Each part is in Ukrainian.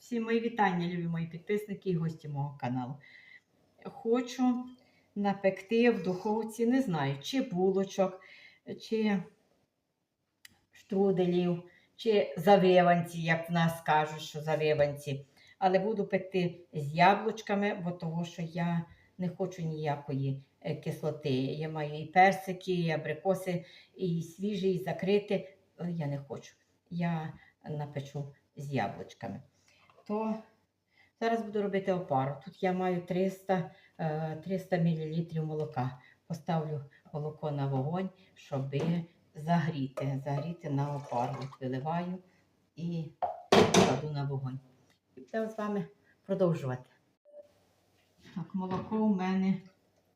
Всі мої вітання, любі мої підписники і гості мого каналу. Хочу напекти в духовці, не знаю, чи булочок, чи штруделів, чи завиванці, як в нас кажуть, що завиванці. Але буду пекти з яблучками, бо того, що я не хочу ніякої е, кислоти. Я маю і персики, і абрикоси, і свіжі, і закриті. Я не хочу. Я напечу з яблучками. То зараз буду робити опару. Тут я маю 300, е, 300 мл молока. Поставлю молоко на вогонь, щоб загріти. Загріти на опару. От виливаю і кладу на вогонь. І будемо з вами продовжувати. Так, молоко у мене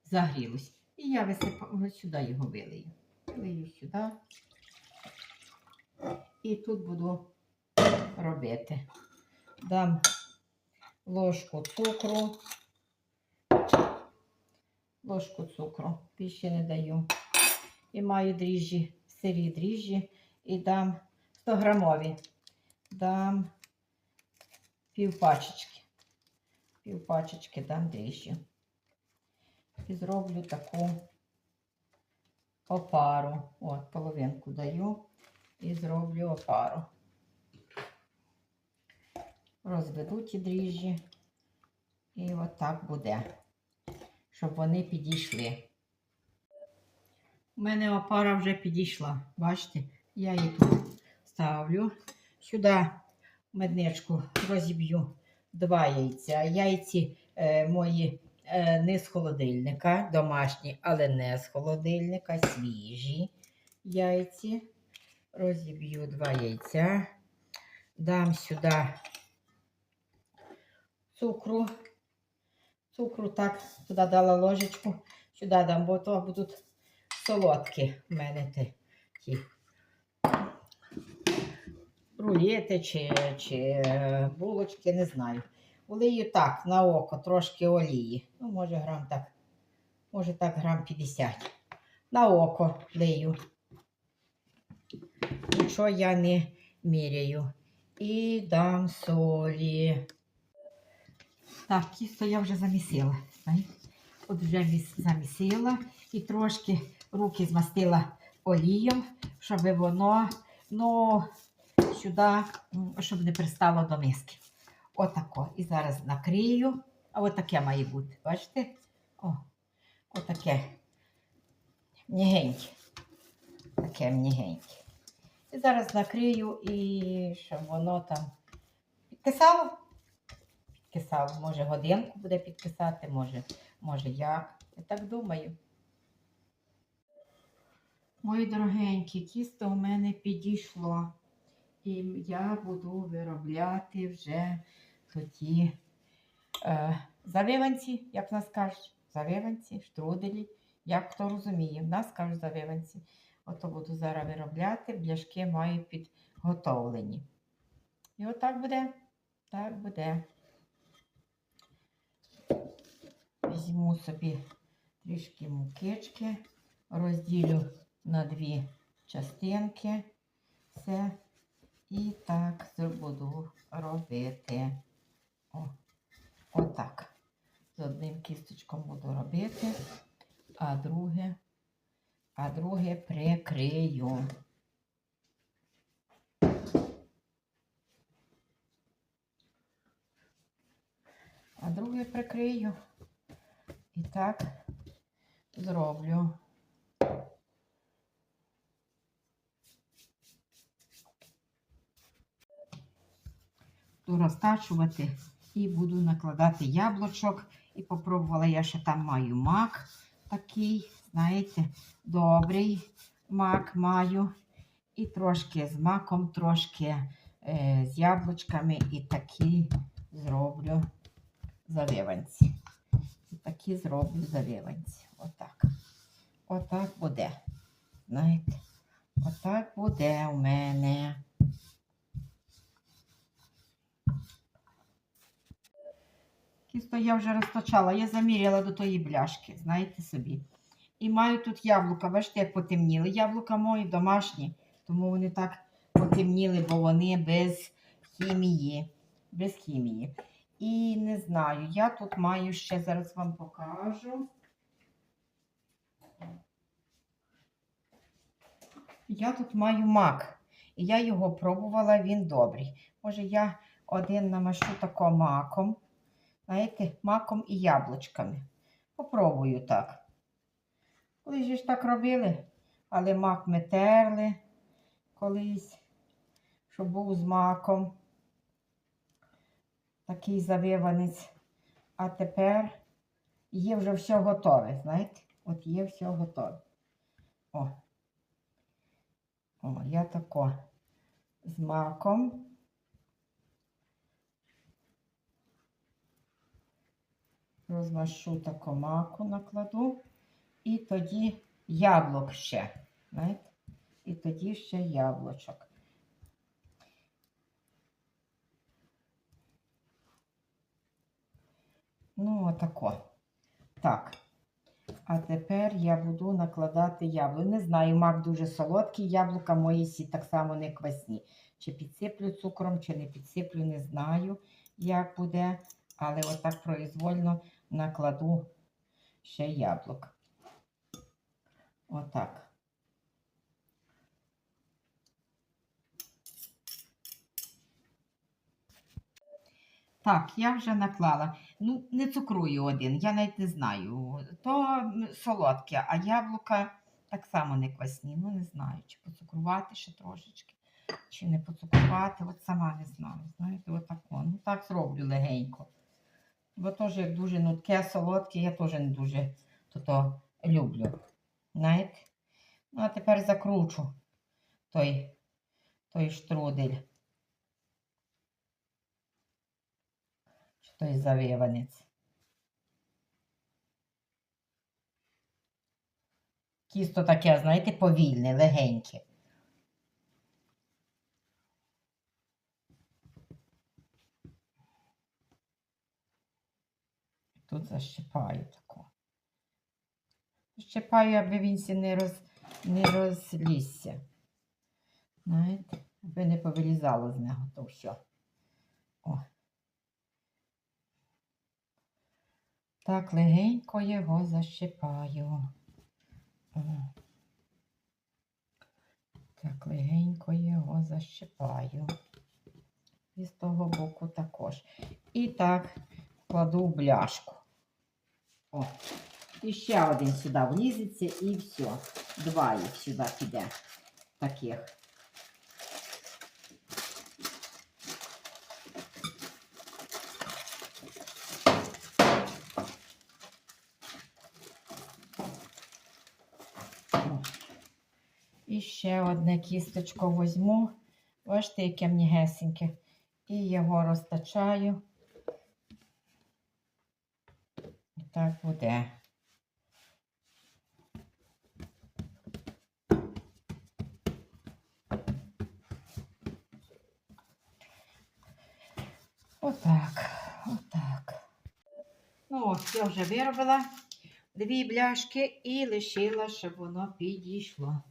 загрілось. І я висипаю сюди його вилию. Вилию сюди. І тут буду робити. Дам ложку цукру, ложку цукру, більше не даю. І маю дріжджі, сирі дріжджі, і дам 100 грамові. Дам пів пачечки. Пів пачечки дам дріжджі. І зроблю таку опару. От, половинку даю і зроблю опару. Розведу ті дріжджі. І отак буде, щоб вони підійшли. У мене опара вже підійшла. Бачите, я її тут ставлю. Сюди медничку розіб'ю два яйця. Яйці е, мої е, не з холодильника, домашні, але не з холодильника, свіжі яйці. Розіб'ю два яйця. Дам сюди цукру. Цукру так, туди дала ложечку, сюди дам, бо то будуть солодкі в мене ті, рулети чи, чи е, булочки, не знаю. Влию так, на око, трошки олії. Ну, може, грам так, може так, грам 50. На око лию. Нічого я не міряю. І дам солі. Так, тісто я вже замісила. От вже замісила і трошки руки змастила олієм, щоб воно ну, сюди, щоб не пристало до миски. Отако. І зараз накрию. А отаке має бути. Бачите? О, отаке. М'ягеньке. Таке м'ягеньке. І зараз накрию і щоб воно там підкисало. Підкисало. Може годинку буде підкисати, може, може як. Я так думаю. Мої дорогенькі, тісто у мене підійшло. І я буду виробляти вже тоді е, завиванці, як в нас кажуть, завиванці, штруделі, як хто розуміє. В нас кажуть завиванці. Ото буду зараз виробляти, бляшки маю підготовлені. І отак буде. Так буде. Візьму собі трішки мукички, розділю на дві частинки. Все. І так буду робити. О, отак. З одним кісточком буду робити, а друге, а друге прикрию. А друге прикрию. І так зроблю. Буду розтачувати і буду накладати яблучок. І попробувала я ще там маю мак такий, знаєте, добрий мак маю. І трошки з маком, трошки е, з яблучками, і такі зроблю завиванці. Такі зроблю завиванці. Отак. Отак буде. Знаєте, отак буде у мене. Тісто я вже розточала, я заміряла до тої бляшки, знаєте собі. І маю тут яблука, бачите, як потемніли. Яблука мої домашні, тому вони так потемніли, бо вони без хімії. без хімії. І не знаю, я тут маю ще зараз вам покажу. Я тут маю мак. І я його пробувала, він добрий. Може, я один намашу тако маком. Знаєте, маком і яблучками. Попробую так. Колись ж так робили, але мак ми терли колись, щоб був з маком. Такий завиванець. А тепер є вже все готове, знаєте? От є все готове. О. О, я тако з маком. Розмашу тако маку накладу. І тоді яблук ще. Знаєте? І тоді ще яблучок. Ну, отако. Так. А тепер я буду накладати яблуко. Не знаю, мак дуже солодкий, яблука мої всі так само не квасні. Чи підсиплю цукром, чи не підсиплю, не знаю, як буде. Але отак произвольно накладу ще яблук. Отак. Так, я вже наклала. Ну, не цукрую один, я навіть не знаю. То солодке, а яблука так само не квасні. Ну, не знаю, чи поцукрувати ще трошечки, чи не поцукрувати. От сама не знаю. Знаєте, отако. Ну, так зроблю легенько. Бо теж як дуже нутке, солодке, я теж не дуже то люблю. Знаєте? Ну, а тепер закручу той, той штрудель. Той завиванець. Тісто таке, знаєте, повільне, легеньке. Тут защипаю тако. Щипаю, аби він сі не, роз, не розлізся. Знаєте, аби не повилізало з нього то все. О. Так легенько його защипаю. Так легенько його защипаю. І з того боку також. І так кладу в бляшку. О. І ще один сюди влізеться і все. Два їх сюди піде. Таких. Ще одне кісточко візьму. Бачите, яке м'ягесеньке. І його розтачаю. І так буде. Отак, отак. Ну, от, я вже виробила дві бляшки і лишила, щоб воно підійшло.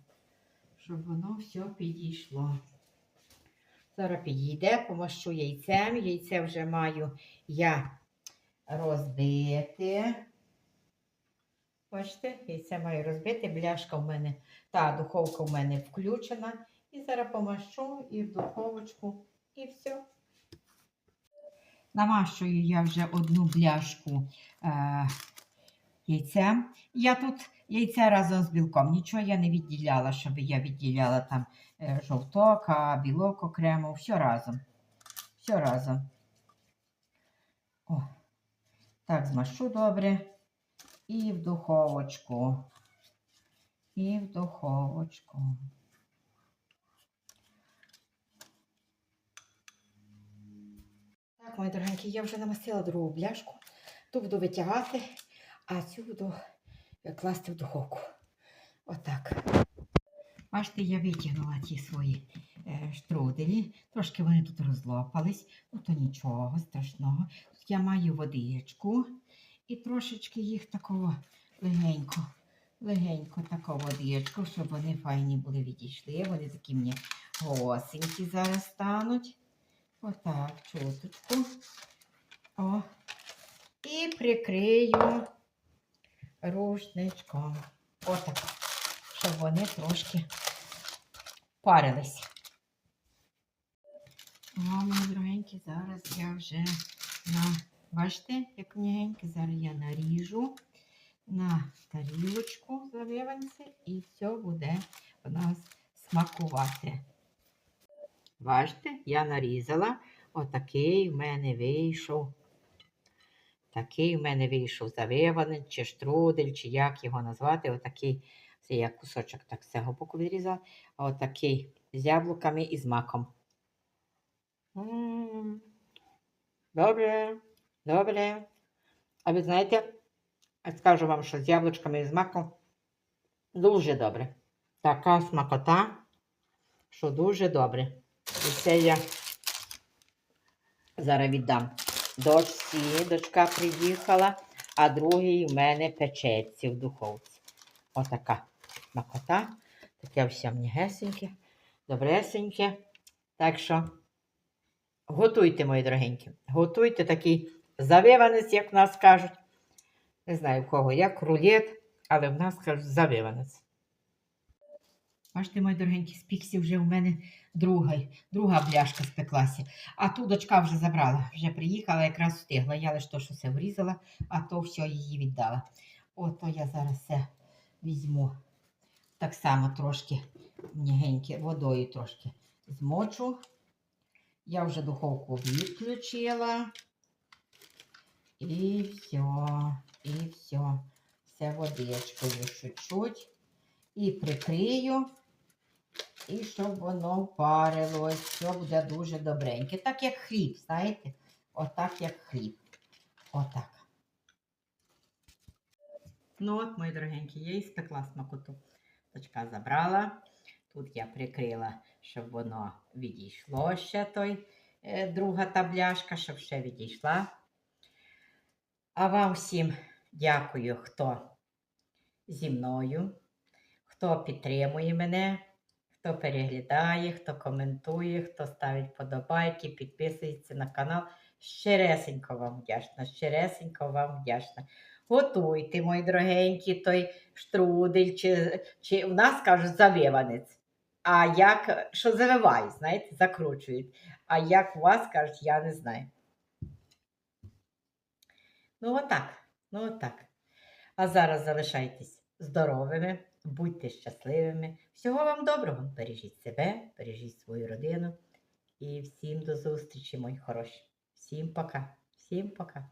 Щоб воно все підійшло. Зараз підійде, помащу яйцем. Яйце вже маю я розбити. Бачите, яйце маю розбити, бляшка в мене, та духовка в мене включена. І зараз помащу і в духовочку, і все. Намащую я вже одну бляшку е, яйцем. Я тут яйце разом з білком. Нічого я не відділяла, щоб я відділяла там е, жовток, а білок окремо. Все разом. Все разом. О, так змашу добре. І в духовочку. І в духовочку. Так, мої дорогенькі, я вже намастила другу бляшку. Ту буду витягати, а цю буду е, класти в духовку. Отак. Бачите, я витягнула ті свої е, штруделі. Трошки вони тут розлопались, ну то нічого страшного. Тут я маю водичку і трошечки їх такого легенько, легенько таку водичку, щоб вони файні були відійшли. Вони такі мені госенькі зараз стануть. Отак, чуточку. О. І прикрию рушничком. Отак. Щоб вони трошки парились. О, мої дорогенькі, зараз я вже на, бачите, як м'ягеньке, зараз я наріжу на тарілочку заливанці і все буде у нас смакувати. Бачите, я нарізала. Отакий в мене вийшов. Такий в мене вийшов завиванець, чи штрудель, чи як його назвати. Отакий, це я кусочок так з цього боку відрізала. Отакий з яблуками і з маком. Добре, добре. А ви знаєте, скажу вам, що з яблучками і з маком дуже добре. Така смакота, що дуже добре. І це я зараз віддам дочці. Дочка приїхала, а другий в мене печеться в духовці. Отака смакота. Таке все м'ягесеньке, добресеньке. Так що готуйте, мої дорогенькі. Готуйте такий завиванець, як в нас кажуть. Не знаю в кого, як рулет, але в нас кажуть завиванець. Бачите, мої дорогенькі, спіксі вже у мене друга, друга бляшка спеклася. А ту дочка вже забрала, вже приїхала, якраз встигла. Я лише то, що все врізала, а то все її віддала. Ото я зараз все візьму так само трошки м'ягеньке, водою трошки змочу. Я вже духовку відключила. І все, і все. Все водичкою чуть-чуть. І прикрию. І щоб воно парилось, все буде дуже добреньке. Так як хліб, знаєте? Отак як хліб. Отак. Ну от, мої дорогенькі, я і спекла смакоту. Дочка забрала. Тут я прикрила, щоб воно відійшло ще той е, друга табляшка, щоб ще відійшла. А вам всім дякую, хто зі мною, хто підтримує мене, хто переглядає, хто коментує, хто ставить подобайки, підписується на канал. Щиресенько вам вдячна, щиресенько вам вдячна. Готуйте, мої дорогенькі, той штрудель, чи, чи в нас кажуть завиванець. А як, що завивають, знаєте, закручують. А як у вас кажуть, я не знаю. Ну, отак, ну отак. А зараз залишайтесь здоровими, будьте щасливими. Всього вам доброго. Бережіть себе, бережіть свою родину. І всім до зустрічі, мої хороші. Всім пока. Всім пока.